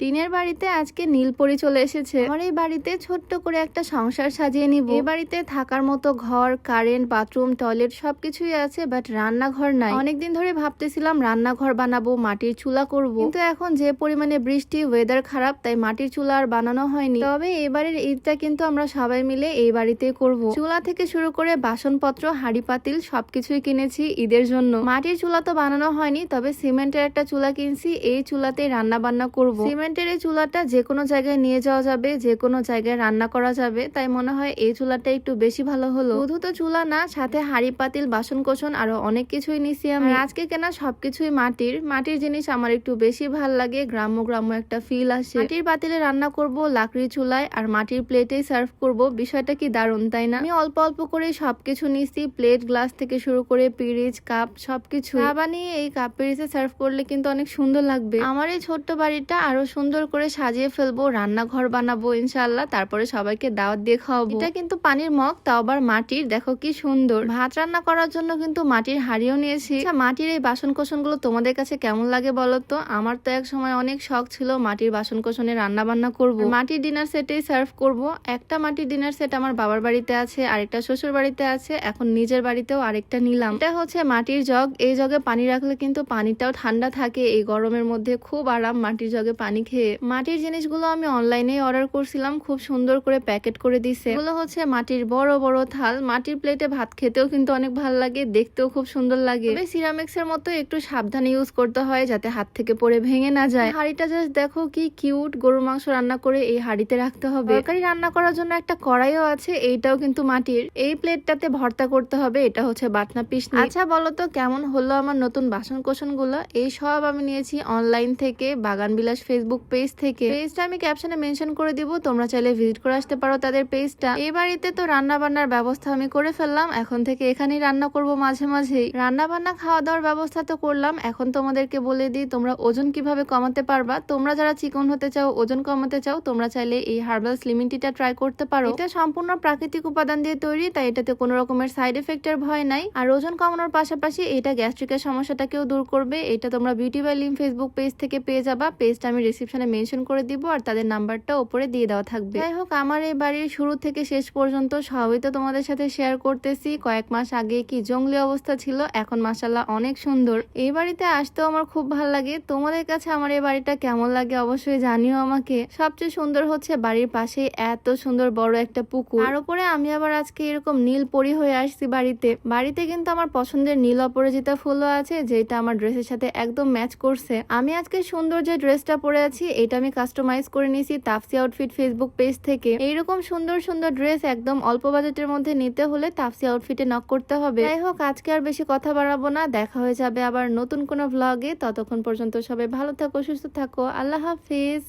টিনের বাড়িতে আজকে নীলপরি চলে এসেছে। আমার এই বাড়িতে ছোট্ট করে একটা সংসার সাজিয়ে নিব। এই বাড়িতে থাকার মতো ঘর, কারেন্ট, বাথরুম, টয়লেট সবকিছুই আছে, বাট রান্নাঘর নাই। অনেকদিন ধরে ভাবতেছিলাম রান্নাঘর বানাবো, মাটির চুলা করব। কিন্তু এখন যে পরিমাণে বৃষ্টি ওয়েদার খারাপ, তাই মাটির চুলা আর বানানো হয়নি। তবে এবারের ঈদটা কিন্তু আমরা সবাই মিলে এই বাড়িতেই করব। চুলা থেকে শুরু করে বাসনপত্র হাড়ি পাতিল সবকিছুই কিনেছি ঈদের জন্য। মাটির চুলা তো বানানো হয়নি, তবে সিমেন্টের একটা চুলা কিনছি, এই চুলাতেই রান্না বান্না করব সিমেন্টের এই চুলাটা যে কোনো জায়গায় নিয়ে যাওয়া যাবে, যে কোনো জায়গায় রান্না করা যাবে। তাই মনে হয় এই চুলাটা একটু বেশি ভালো হলো। শুধু তো চুলা না, সাথে হাড়ি, পাতিল বাসন কোসন আরও অনেক কিছুই নিছি আমি। আজকে কেনা সবকিছুই মাটির। মাটির জিনিস আমার একটু বেশি ভালো লাগে, গ্রাম্য গ্রাম্য একটা ফিল আসে। মাটির পাতিলে রান্না করব লাকড়ি চুলায় আর মাটির প্লেটেই সার্ভ করব। বিষয়টা কি দারুণ, তাই না? আমি অল্প অল্প করে সবকিছু নিছি। প্লেট গ্লাস থেকে শুরু করে পিরিচ কাপ সবকিছু চা বানিয়ে এই কাপ পিরিচে সার্ভ করলে কিন্তু অনেক সুন্দর লাগবে। আমার এই ছোট্ট বাড়িটা আরও সুন্দর করে সাজিয়ে ফেলব রান্নাঘর বানাবো ইনশাল্লাহ তারপরে সবাইকে দাওয়াত দিয়ে খাওয়াবো। এটা কিন্তু পানির মগ তাও আবার মাটির দেখো কি সুন্দর। ভাত রান্না করার জন্য কিন্তু মাটির হাড়িও নিয়েছি। আচ্ছা, মাটির এই বাসনগুলো তোমাদের কাছে কেমন লাগে বলো তো? আমার তো এক সময় অনেক শখ ছিল মাটির বাসন কোসনে রান্না বান্না করব। মাটির ডিনার সেটেই সার্ভ করব। একটা মাটির ডিনার সেট আমার বাবার বাড়িতে আছে আরেকটা শ্বশুর বাড়িতে আছে এখন নিজের বাড়িতেও আরেকটা নিলাম। এটা হচ্ছে মাটির জগ। এই জগে পানি রাখলে কিন্তু পানিটাও ঠান্ডা থাকে। এই গরমের মধ্যে খুব আরাম মাটির জগে পানি খেয়ে মাটির জিনিসগুলো আমি অনলাইনে অর্ডার করছিলাম, খুব সুন্দর করে প্যাকেট করে দিছে। এগুলো হচ্ছে মাটির বড় বড় থাল। মাটির প্লেটে ভাত খেতেও কিন্তু অনেক ভালো লাগে, দেখতেও খুব সুন্দর লাগে। তবে সিরামিক্স এর মতো একটু সাবধানে ইউজ করতে হয় যাতে হাত থেকে পড়ে ভেঙে না যায়। হাঁড়িটা জাস্ট দেখো কি কিউট গরুর মাংস রান্না করে এই হাঁড়িতে রাখতে হবে। তরকারি রান্না করার জন্য একটা কড়াইও আছে, এইটাও কিন্তু মাটির। এই প্লেটটাতে ভর্তা করতে হবে, এটা হচ্ছে বাটনা পিস আচ্ছা বলো তো কেমন হলো আমার নতুন বাসন কোসনগুলো এই সব আমি নিয়েছি অনলাইন থেকে বাগান বিলাস ফেসবুক পেজ থেকে। পেজটা আমি ক্যাপশনে মেনশন করে দিব, তোমরা চাইলে ভিজিট করে আসতে পারো তাদের পেজটা এই বাড়িতে তো রান্না বান্নার ব্যবস্থা আমি করে ফেললাম, এখন থেকে এখানেই রান্না করব মাঝে মাঝেই। রান্না বান্না খাওয়া দাওয়ার ব্যবস্থা তো করলাম, এখন তোমাদেরকে বলে দিই তোমরা ওজন কীভাবে কমাতে পারবা। তোমরা যারা চিকন হতে চাও, ওজন কমাতে চাও, তোমরা চাইলে এই হার্বাল স্লিমিং টিটা ট্রাই করতে পারো। এটা সম্পূর্ণ প্রাকৃতিক উপাদান দিয়ে তৈরি, তাই এটাতে কোনো রকমের সাইড এফেক্টের ভয় নাই। আর ওজন কমানোর পাশাপাশি এটা গ্যাস্ট্রিকের সমস্যাটাকেও দূর করবে। এটা তোমরা beauty by Lim Facebook page থেকে পেয়ে যাবা। পেজটা আমি রিসিপশনে মেনশন করে দিব আর তাদের নাম্বারটা ওপরে দিয়ে দেওয়া থাকবে। যাই হোক, আমার এই বাড়ির শুরু থেকে শেষ পর্যন্ত সবই তো তোমাদের সাথে শেয়ার করতেছি। কয়েক মাস আগে কি জঙ্গলি অবস্থা ছিল, এখন মাসাল্লাহ অনেক সুন্দর। এই বাড়িতে আসতেও আমার খুব ভালো লাগে। তোমাদের কাছে আমার এই বাড়িটা কেমন লাগে অবশ্যই জানিও আমাকে। সবচেয়ে সুন্দর হচ্ছে বাড়ির পাশে এত সুন্দর বড় একটা পুকুর। আর উপরে আমি আবার আজকে এরকম নীল পরি হয়ে আসছি বাড়িতে। বাড়িতে কিন্তু আমার পছন্দের নীল অপরাজিতা ফুলও আছে, যেটা আমার ড্রেসের সাথে একদম ম্যাচ করছে। আমি আজকে সুন্দর যে ড্রেসটা পরে আছি এটা আমি কাস্টমাইজ করে নিয়েছি তাফসি আউটফিট ফেসবুক পেজ থেকে। এইরকম সুন্দর সুন্দর ড্রেস একদম অল্প বাজেটের মধ্যে নিতে হলে তাফসি আউটফিটে নক করতে হবে। যাই হোক, আজকে আর বেশি কথা বাড়াবো না। দেখা হয়ে যাবে আবার নতুন কোনো ভ্লগে ততক্ষণ পর্যন্ত সবাই ভালো থাকো, সুস্থ থাকো। আল্লাহ হাফিজ।